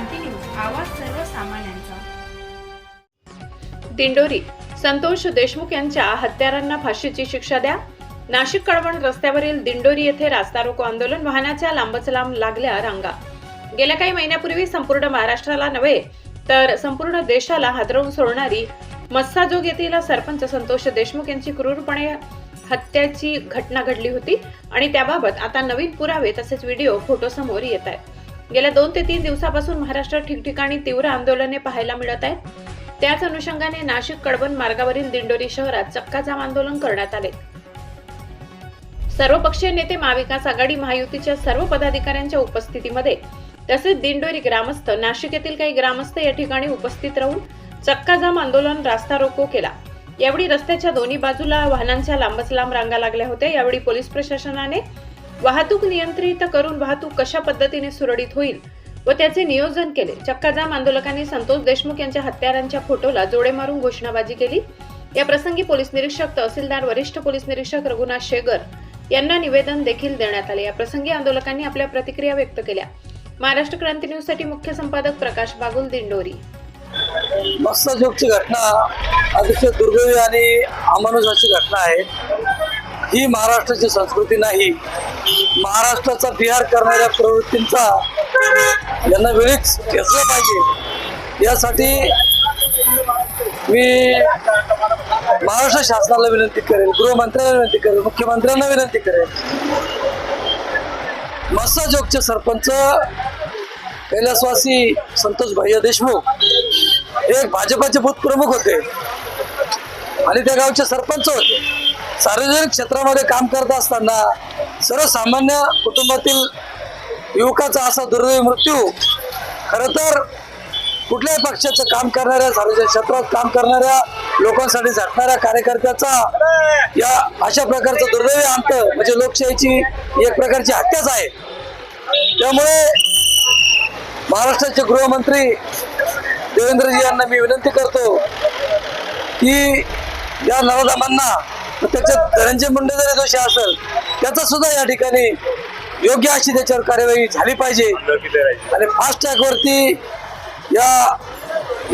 क्रांती news आवाज सर्वसामान्यांचा. दिंडोरी. संतोष देशमुख यांच्या हत्यारांना फाशीची शिक्षा द्या. नाशिक कळवण रस्त्यावरील दिंडोरी येथे रास्ता रोको आंदोलन वाहनाच्या लांबच लांब लागल्या रांगा. गेल्या काही महिन्यापूर्वी संपूर्ण महाराष्ट्राला नव्हे तर संपूर्ण देशाला हादरवून सोडणारी मस्साजोग येथील सरपंच संतोष देशमुख यांची क्रूरपणे हत्याची घटना घडली होती आणि त्याबाबत आता नवीन पुरावे तसेच व्हिडिओ फोटो समोर येत आहेत. गेल्या दोन ते तीन दिवसापासून महाराष्ट्रात ठिकठिकाणी तीव्र आंदोलने पाहायला मिळत आहेत. त्याच अनुषंगाने नाशिक कडबन मार्गावरील दिंडोरी शहरात चक्काजाम आंदोलन करण्यात आले. सर्वपक्षीय नेते महाविकास आघाडी महायुतीच्या सर्व पदाधिकाऱ्यांच्या उपस्थितीमध्ये तसेच दिंडोरी ग्रामस्थ नाशिक येथील काही ग्रामस्थ या ठिकाणी उपस्थित राहून चक्काजाम आंदोलन रास्ता रोको केला. यावेळी रस्त्याच्या दोन्ही बाजूला वाहनांच्या लांबच लांब रांगा लागल्या होत्या. यावेळी पोलीस प्रशासनाने वाहतूक नियंत्रित करून वाहतूक कशा पद्धतीने सुरळीत होईल व त्याचे नियोजन केले. चक्काजाम आंदोलकांनी संतोष देशमुख यांच्या हत्यारांच्या फोटोला जोडे मारून घोषणाबाजी केली. या प्रसंगी पोलीस निरीक्षक तहसीलदार वरिष्ठ पोलीस निरीक्षक रघुनाथ शेगर यांना निवेदन देखील देण्यात आले. या प्रसंगी आंदोलकांनी आपल्या प्रतिक्रिया व्यक्त केल्या. महाराष्ट्र क्रांती न्यूजसाठी मुख्य संपादक प्रकाश बागुल दिंडोरी. मत्स्यजोगची घटना अतिशय दुर्दैवी आणि अमानुषाची घटना आहे. ही महाराष्ट्राची संस्कृती नाही. महाराष्ट्राचा बिहार करणाऱ्या प्रवृत्तींचा यांना वेळीच घेतलं पाहिजे. यासाठी मी महाराष्ट्र शासनाला विनंती करेल गृहमंत्र्यांना विनंती करेल मुख्यमंत्र्यांना विनंती करेल. मत्स्यजोगचे सरपंच कैलासवासी संतोष भैया देशमुख हे भाजपाचे प्रमुख होते. आणि त्या गावचे सरपंच होते. सार्वजनिक क्षेत्रामध्ये काम करत असताना सर्वसामान्य कुटुंबातील युवकाचा असा दुर्दैवी मृत्यू खर तर कुठल्याही पक्षाचं काम करणाऱ्या सार्वजनिक क्षेत्रात काम करणाऱ्या लोकांसाठी झटणाऱ्या कार्यकर्त्याचा या अशा प्रकारचं दुर्दैवी अंत म्हणजे लोकशाहीची एक प्रकारची हत्याच आहे. त्यामुळे महाराष्ट्राचे गृहमंत्री देवेंद्रजी यांना मी विनंती करतो की या नवदामांना त्याच्यात धनंजय मुंडे जरी दोषी असेल त्याचा सुद्धा या ठिकाणी योग्य अशी त्याच्यावर कार्यवाही झाली पाहिजे. आणि फास्ट वरती या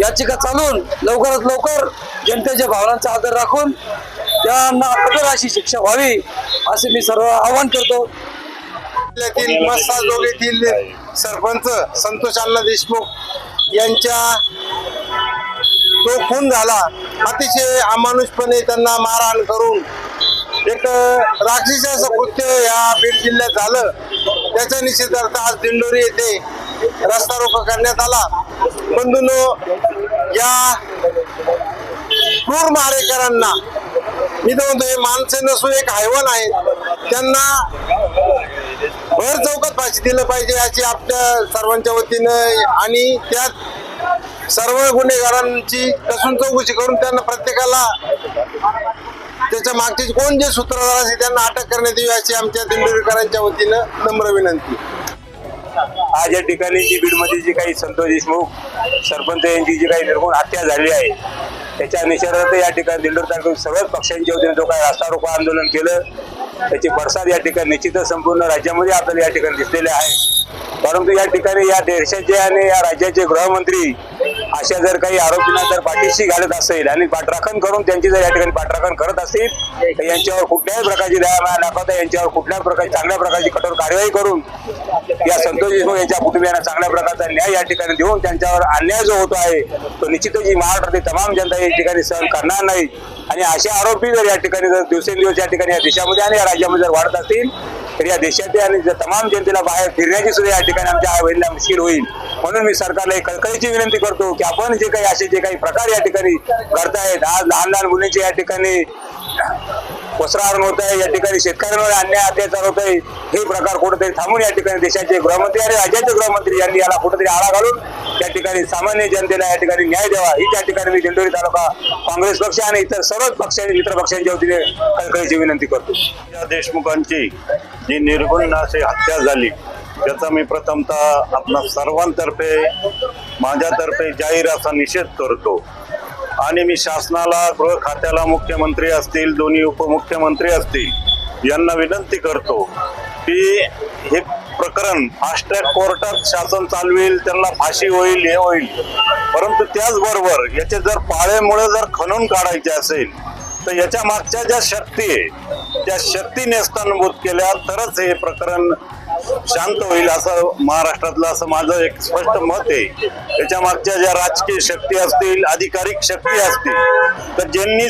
याचिका चालून लवकरात लवकर जनतेच्या भावनांचा आदर राखून त्यांना कठोर अशी शिक्षा व्हावी असे मी सर्व आवाहन करतो. जिल्ह्यातील मस्साजोग येथील सरपंच संतोष अण्णा देशमुख यांच्या तो खून झाला. अतिशय अमानुषपणे त्यांना मारहाण करून एक राक्षसाचं कृत्य या बीड जिल्ह्यात झालं. त्याच्या निषेधार्थ आज दिंडोरी येथे रस्ता रोको करण्यात आला. बंधूनो या क्रूर मारेकरांना मी तर म्हणतो हे माणसे नसून एक हायवन आहेत. त्यांना भर चौकात फाशी दिलं पाहिजे याची आपल्या सर्वांच्या वतीनं आणि त्यात सर्व गुन्हेगारांची कसून चौकशी करून त्यांना प्रत्येकाला त्याच्या मागचे कोण जे सूत्रधार असे त्यांना अटक करण्यात यावी अशी आमच्या दिंडोरीकरांच्या वतीनं नम्र विनंती. आज या ठिकाणी जी बीडमध्ये जी काही संतोष देशमुख सरपंच यांची जी काही निर्गुण हत्या झाली आहे त्याच्या निषेधार्थ या ठिकाणी दिंडोर तालुक्यात सर्वच पक्षांच्या वतीने जो काही रास्ता रोको आंदोलन केलं त्याची बरसात या ठिकाणी निश्चितच संपूर्ण राज्यामध्ये आपल्याला या ठिकाणी दिसलेले आहे. परंतु या ठिकाणी या देशाचे आणि या राज्याचे गृहमंत्री अशा जर काही आरोपींना जर पाठीशी घालत असेल आणि पाठराखण करून त्यांची जर या ठिकाणी पाठराखण करत असतील तर यांच्यावर कुठल्याही प्रकारची दया दाखवता यांच्यावर कुठल्याही प्रकारची चांगल्या प्रकारची कठोर कार्यवाही करून या संतोष देशमुख यांच्या कुटुंबियांना चांगल्या प्रकारचा न्याय या ठिकाणी देऊन त्यांच्यावर अन्याय जो होतो आहे तो निश्चितच ही महाराष्ट्रातील तमाम जनता या ठिकाणी सहन करणार नाही. आणि असे आरोपी जर या ठिकाणी जर दिवसेंदिवस या ठिकाणी या देशामध्ये आणि या राज्यामध्ये जर वाढत असतील तर या देशातील आणि तमाम जनतेला बाहेर फिरण्याची सुद्धा या ठिकाणी आमच्या आईवडिला मुश्किल होईल. म्हणून मी सरकारला एक कळकळीची विनंती करतो की आपण जे काही असे जे काही प्रकार या ठिकाणी करतायत आज लहान लहान मुलींचे या ठिकाणी वस्त्रहरण होत आहे या ठिकाणी शेतकऱ्यांवर अन्याय अत्याचार होत आहे हे प्रकार कुठेतरी थांबून या ठिकाणी देशाचे गृहमंत्री आणि राज्याचे गृहमंत्री यांनी याला कुठेतरी आळा घालून त्या ठिकाणी सामान्य जनतेला या ठिकाणी न्याय द्यावा. ही त्या ठिकाणी मी दिंडोरी तालुका काँग्रेस पक्ष आणि इतर सर्वच पक्ष आणि मित्र पक्षांच्या वतीने कळकळीची विनंती करतो. या देशमुखांची जी निर्गुण अशी हत्या झाली त्याचा मी प्रथमतः आपणा सर्वांतर्फे माझ्यातर्फे जाहीर असा निषेध करतो. आणि मी शासनाला गृह खात्याला मुख्यमंत्री असतील दोन्ही उपमुख्यमंत्री असतील यांना विनंती करतो की हे प्रकरण फास्ट्रॅक कोर्टात शासन चालवेल त्यांना फाशी होईल हे होईल. परंतु त्याचबरोबर याचे जर पाळेमुळे जर खणून काढायचे असेल तर याच्या मागच्या ज्या शक्ती आहे त्या शक्ती नेस्तानभूत केल्या तरच हे प्रकरण शांत होईल असं महाराष्ट्रातलं असं माझं एक स्पष्ट मत आहे. त्याच्या मागच्या ज्या राजकीय शक्ती असतील अधिकारिक शक्ती असतील तर ज्यांनी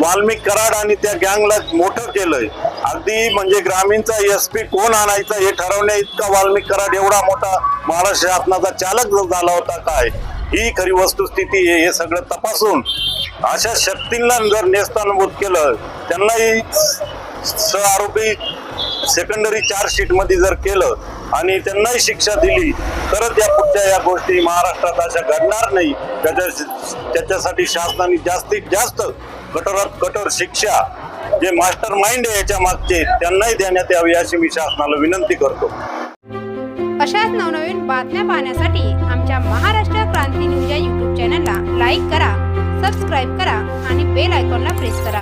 वाल्मिक कराड आणि त्या गँगला मोठं केलंय अगदी म्हणजे ग्रामीणचा एस पी कोण आणायचा हे ठरवण्या इतका वाल्मिक कराड एवढा मोठा महाराष्ट्र शासनाचा चालक झाला होता काय? ही खरी वस्तुस्थिती आहे हे सगळं तपासून अशा शक्तींना जर नेस्तानुभूत केलं त्यांनाही सह आरोपी सेकंडरी चार्जशीटमध्ये जर केलं आणि त्यांनाही शिक्षा दिली तरच या पुढच्या या गोष्टी महाराष्ट्रात अशा घडणार नाही. त्याच्या त्याच्यासाठी शासनाने जास्तीत जास्त कठोरात कठोर शिक्षा जे मास्टर माइंड आहे याच्या मागचे त्यांनाही देण्यात यावी अशी मी शासनाला विनंती करतो. अशाच नवनवीन बातम्या पाहण्यासाठी आमच्या महाराष्ट्र क्रांती न्यूज या यूट्यूब चॅनलला लाईक करा सबस्क्राईब करा आणि बेल आयकॉनला प्रेस करा.